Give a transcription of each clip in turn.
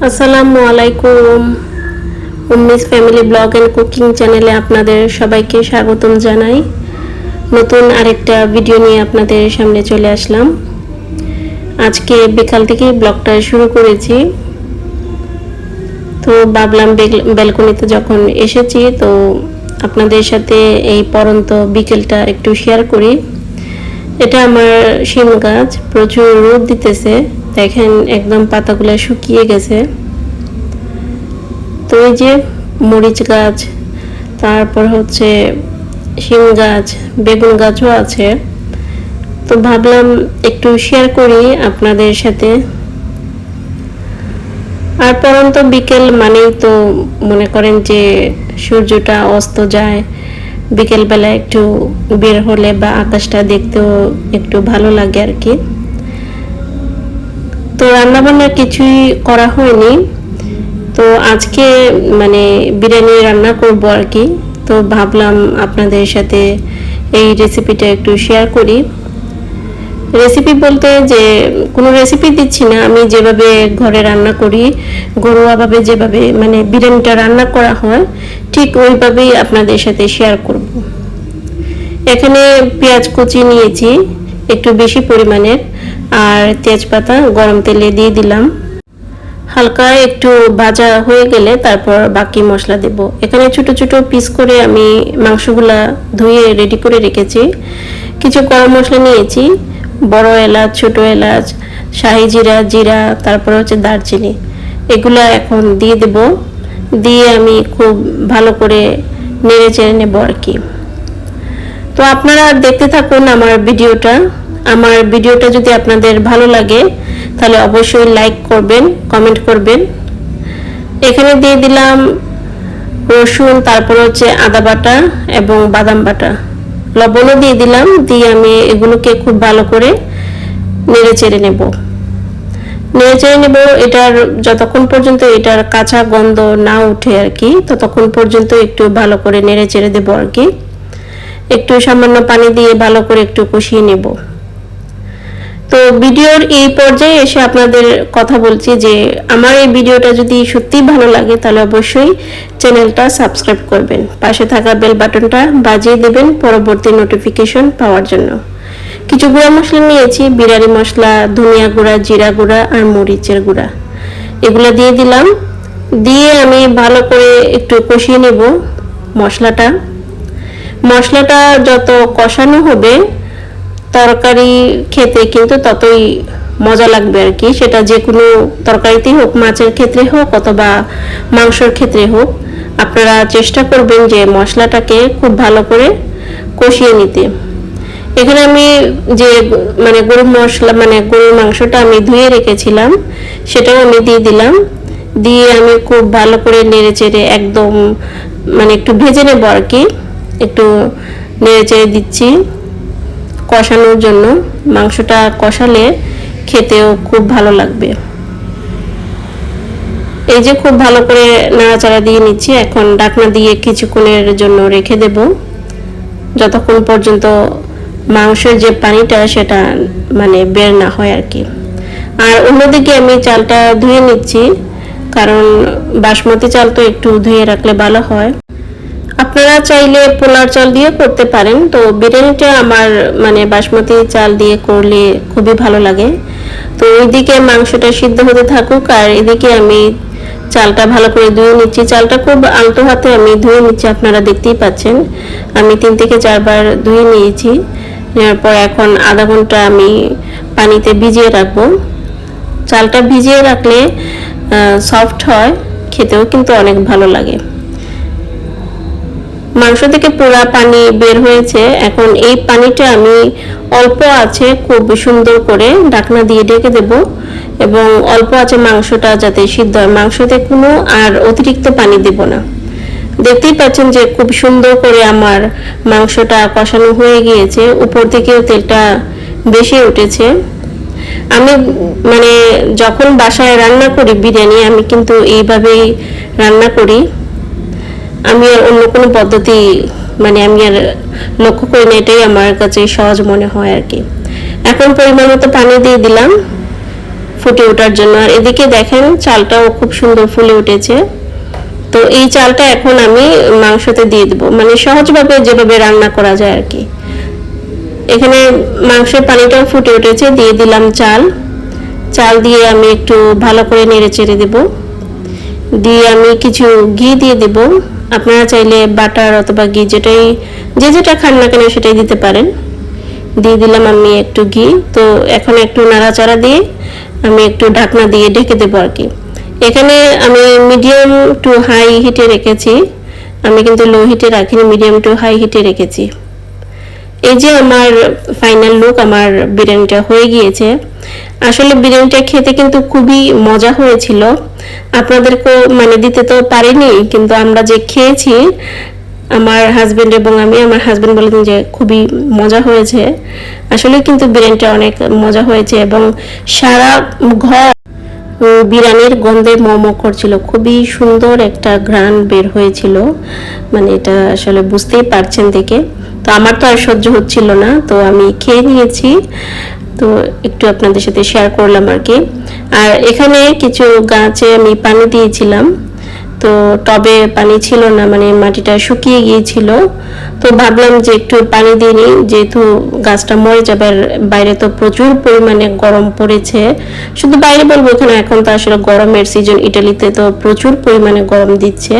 আসসালামু আলাইকুম। Ummi's family blog and cooking চ্যানেলে আপনাদের সবাইকে স্বাগতম জানাই। নতুন আরেকটা ভিডিও নিয়ে আপনাদের সামনে চলে আসলাম। আজকে বিকাল থেকে ব্লগটা শুরু করেছি। তো ভাবলাম বেল- ব্যালকনিতে যখন এসেছি, তো আপনাদের সাথে এই পরন্ত বিকেলটা একটু শেয়ার করি। এটা আমার শিম গাছ, প্রচুর রোদ দিতেছে। দেখেন একদম পাতাগুলো শুকিয়ে গেছে। তো এই যে মরিচ গাছ, তারপর হচ্ছে শিম গাছ, বেগুন গাছও আছে। তো ভাবলাম একটু শেয়ার করি আপনাদের সাথে। আর পরন্ত বিকেল মানেই তো মনে করেন যে সূর্যটা অস্ত যায়, বিকেলবেলা একটু বের হলে বা আকাশটা দেখতেও একটু ভালো লাগে আর কি। তো রান্নাবান্না কিছুই করা হয়নি। তো আজকে মানে বিরিয়ানি রান্না করব আর কি। তো ভাবলাম আপনাদের সাথে এই রেসিপিটা একটু শেয়ার করি। রেসিপি বলতে যে, কোনো রেসিপি দিচ্ছি না। আমি যেভাবে ঘরে রান্না করি, ঘরোয়াভাবে যেভাবে মানে বিরিয়ানিটা রান্না করা হয়, ঠিক ওইভাবেই আপনাদের সাথে শেয়ার করব। এখানে পেঁয়াজ কুচি নিয়েছি, একটু বেশি পরিমাণের। আর তেজপাতা গরম তেলে দিয়ে দিলাম। হালকা একটু ভাজা হয়ে গেলে তারপর বাকি মশলা দেব। এখানে ছোট ছোট পিস করে আমি মাংসগুলা ধুয়ে রেডি করে রেখেছি। কিছু গরম মশলা নিয়েছি, বড় এলাচ, ছোট এলাচ, শাহি জিরা জিরা, তারপর হচ্ছে দারচিনি। এগুলো এখন দিয়ে দেব। দিয়ে আমি খুব ভালো করে নেড়ে চেড়ে নেব আর কি। তো আপনারা দেখতে থাকুন আমার ভিডিওটা। আমার ভিডিওটা যদি আপনাদের ভালো লাগে, তাহলে অবশ্যই লাইক করবেন কমেন্ট করবেন। এখানে দিয়ে দিলাম রসুন, তারপর হচ্ছে আদা বাটা এবং বাদাম বাটা। লবণও দিয়ে দিলাম, দিয়ে আমি এগুলোকে খুব ভালো করে নেড়ে চেড়ে নেব। নেড়ে চেড়ে নেব, এটার যতক্ষণ পর্যন্ত এটার কাঁচা গন্ধ না উঠে আর কি, ততক্ষণ পর্যন্ত একটু ভালো করে নেড়ে চেড়ে দেবো আর কি। একটু সামান্য পানি দিয়ে ভালো করে একটু কষিয়ে নেব। তো ভিডিওর এই পর্যায়ে এসে আপনাদের কথা বলছি যে আমার এই ভিডিওটা যদি সত্যিই ভালো লাগে, তাহলে অবশ্যই চ্যানেলটা সাবস্ক্রাইব করবেন। পাশে থাকা বেল বাটনটা বাজিয়ে দেবেন পরবর্তী নোটিফিকেশন পাওয়ার জন্য। কিছু গুঁড়া মশলা নিয়েছি বিরিয়ানি মশলা, ধনিয়া গুঁড়া, জিরা গুঁড়া আর মরিচের গুঁড়া। এগুলো দিয়ে দিলাম। দিয়ে আমি ভালো করে একটু কষিয়ে নেব মশলাটা। মশলাটা যত কষানো হবে তরকারি খেতে কিন্তু ততই মজা লাগবে আর কি। সেটা যে কোনো তরকারিতেই হোক, মাছের ক্ষেত্রে হোক অথবা মাংসর ক্ষেত্রে হোক, আপনারা চেষ্টা করবেন যে মশলাটাকে খুব ভালো করে কষিয়ে নিতে। এখানে আমি যে মানে গরুর মশলা মানে গরুর মাংসটা আমি ধুয়ে রেখেছিলাম, সেটাও আমি দিয়ে দিলাম। দিয়ে আমি খুব ভালো করে নেড়ে চেড়ে একদম মানে একটু ভেজে নেব আর কি। একটু নেড়ে চেড়ে দিচ্ছি। কষানোর জন্য মাংসটা কষালে খেতেও খুব ভালো লাগবে। এই যে খুব ভালো করে নাড়াচাড়া দিয়ে নিচ্ছি, এখন ডাকনা দিয়ে কিছুক্ষণের জন্য রেখে দেব। যতক্ষণ পর্যন্ত মাংসের যে পানিটা সেটা মানে বের না হয় আর কি। আর অন্যদিকে আমি চালটা ধুয়ে নিচ্ছি, কারণ বাসমতি চাল তো একটু ধুয়ে রাখলে ভালো হয়। আপনারা চাইলে পোলার চাল দিয়ে করতে পারেন। তো বিরিয়ানিটা আমার মানে বাসমতি চাল দিয়ে করলে খুবই ভালো লাগে। তো ওইদিকে মাংসটা সিদ্ধ হতে থাকুক আর এদিকে আমি চালটা ভালো করে ধুয়ে নিচ্ছি। চালটা খুব আলতো হাতে আমি ধুয়ে নিচ্ছি, আপনারা দেখতেই পাচ্ছেন। আমি তিন থেকে চারবার ধুয়ে নিয়েছি। নেওয়ার পর এখন আধা ঘণ্টা আমি পানিতে ভিজিয়ে রাখব। চালটা ভিজিয়ে রাখলে সফট হয়, খেতেও কিন্তু অনেক ভালো লাগে। মাংস থেকে পুরা পানি বের হয়েছে। এখন এই পানিটা আমি অল্প আছে খুব সুন্দর করে ঢাকনা দিয়ে ঢেকে দেব এবং অল্প আছে মাংসটা যাতে সিদ্ধ হয়। মাংসতে কোনো আর অতিরিক্ত পানি দেব না। দেখতেই পাচ্ছেন যে খুব সুন্দর করে আমার মাংসটা কষানো হয়ে গিয়েছে। উপর থেকেও তেলটা বেশি উঠেছে। আমি মানে যখন বাসায় রান্না করি বিরিয়ানি, আমি কিন্তু এইভাবেই রান্না করি। আমি আর অন্য কোনো পদ্ধতি মানে আমি আর লক্ষ্য করি না, এটাই আমার কাছে সহজ মনে হয় আর কি। এখন পরিমাণ মতো পানি দিয়ে দিলাম ফুটে ওঠার জন্য। আর এদিকে দেখেন, চালটাও খুব সুন্দর ফুলে উঠেছে। তো এই চালটা এখন আমি মাংসতে দিয়ে দেবো। মানে সহজভাবে যেভাবে রান্না করা যায় আর কি। এখানে মাংসের পানিটাও ফুটে উঠেছে, দিয়ে দিলাম চাল। চাল দিয়ে আমি একটু ভালো করে নেড়ে চেড়ে দেবো। দিয়ে আমি কিছু ঘি দিয়ে দেব। আপনারা চাইলে বাটার অথবা ঘি যেটাই, যে যেটা খান না কেন সেটাই দিতে পারেন। দিয়ে দিলাম আমি একটু ঘি। তো এখন একটু নাড়াচাড়া দিয়ে আমি একটু ঢাকনা দিয়ে ঢেকে দেবো আর কি। এখানে আমি মিডিয়াম টু হাই হিটে রেখেছি। আমি কিন্তু লো হিটে রাখিনি মিডিয়াম টু হাই হিটে রেখেছি। এই যে আমার ফাইনাল লুক আমার বিরিয়ানিটা হয়ে গিয়েছে। আসলে বিরিয়ানিটা খেতে কিন্তু খুবই মজা হয়েছিল। আপনাদেরকেও মানে দিতে তো পারিনি, কিন্তু আমরা যে খেয়েছি, আমার হাজবেন্ড এবং আমি, আমার হাজবেন্ড বলেছেন যে খুবই মজা হয়েছে। আসলে কিন্তু বিরিয়ানিটা অনেক মজা হয়েছে এবং সারা ঘর বিরিয়ানির গন্ধে মোমো করছিল। খুবই সুন্দর একটা ঘ্রাণ বের হয়েছিল। মানে এটা আসলে বুঝতেই পারছেন দেখে। তো আমার তো আর সহ্য হচ্ছিল না, তো আমি খেয়ে নিয়েছি। তো একটু আপনাদের সাথে শেয়ার করলাম আর কি। আর এখানে কিছু গাছে আমি পানি দিয়েছিলাম। তো টবে পানি ছিল না মানে মাটিটা শুকিয়ে গিয়েছিল। তো ভাবলাম যে একটু পানি দিয়ে নিই, যেহেতু গাছটা মরে যাবে বাইরে তো প্রচুর পরিমাণে গরম পড়েছে। শুধু বাইরে বলব এখানে এখন তো আসলে গরমের সিজন ইটালিতে তো প্রচুর পরিমাণে গরম দিচ্ছে।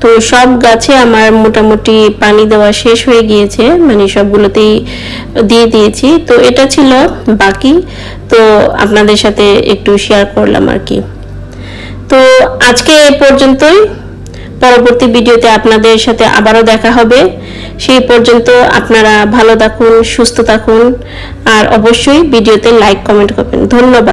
তো সব গাছে আমার মোটামুটি পানি দেওয়া শেষ হয়ে গিয়েছে মানে সবগুলোতেই দিয়ে দিয়েছি। তো এটা ছিল, বাকি তো আপনাদের সাথে একটু শেয়ার করলাম আর কি। তো আজকে এ পর্যন্তই। পরবর্তী ভিডিওতে আপনাদের সাথে আবারও দেখা হবে। সেই পর্যন্ত আপনারা ভালো থাকুন, সুস্থ থাকুন। আর অবশ্যই ভিডিওতে লাইক কমেন্ট করবেন। ধন্যবাদ।